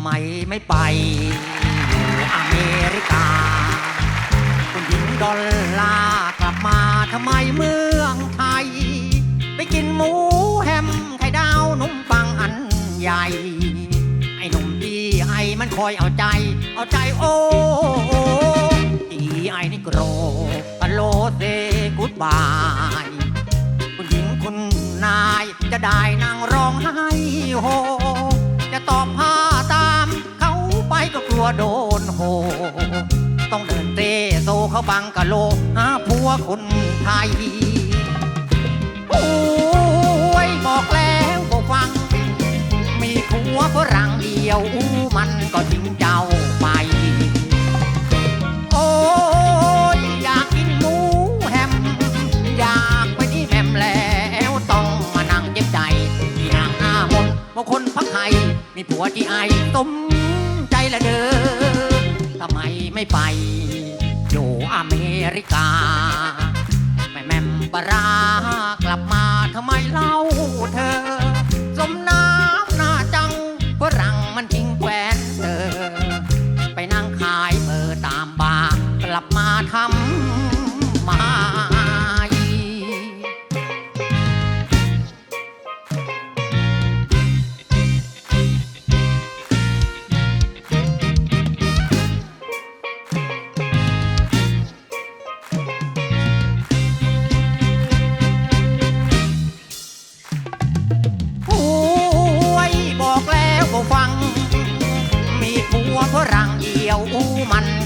ไมไม่ไปอเมริกา คุณหญิงดอลลาร์กลับมาทำไมเมืองไทย ไปกินหมูแฮมไข่ดาวนุ่มปังอันใหญ่ ไอ้หนุ่มดีไอมันคอยเอาใจ เอาใจโอ้ดีไอนี่โกรฮัลโลเซกูดบาย คุณหญิงคุณนายจะได้นา เขาบังกะโลหาผัวคนไทย โอ้ยบอกแล้วก็ฟัง มีผัวฝรั่งเดียวมันก็ทิ้งเจ้าไป โอ้ยอยากกินหมูแฮม อยากไปที่แฮมแล้วต้องมานั่งเจ็บใจที่นางหน้ามนบางคนพักไทยมีผัวที่ไอสมใจละเด้อทำไมไม่ไป ริกา แม่แม่มปลารา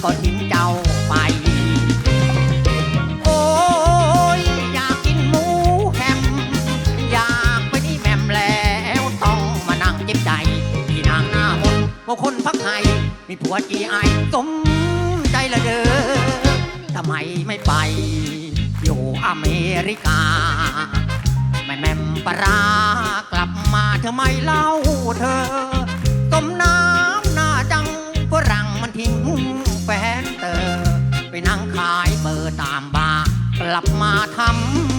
ก็ทิ้งเจ้าไป โอ้ยอยากกินหมูแฮมอยากไปที่แมมแล้วต้องมานั่งเจ็บใจที่นางหน้ามนต์ว่าคนพักไทยมีผัวจีไอสมใจละเด้อทำไมไม่ไป อยู่อเมริกา แม่แม่มปารากลับมาเธอไม่เล่าเธ นั่งขายเบอร์ตามบาร์กลับมาทำ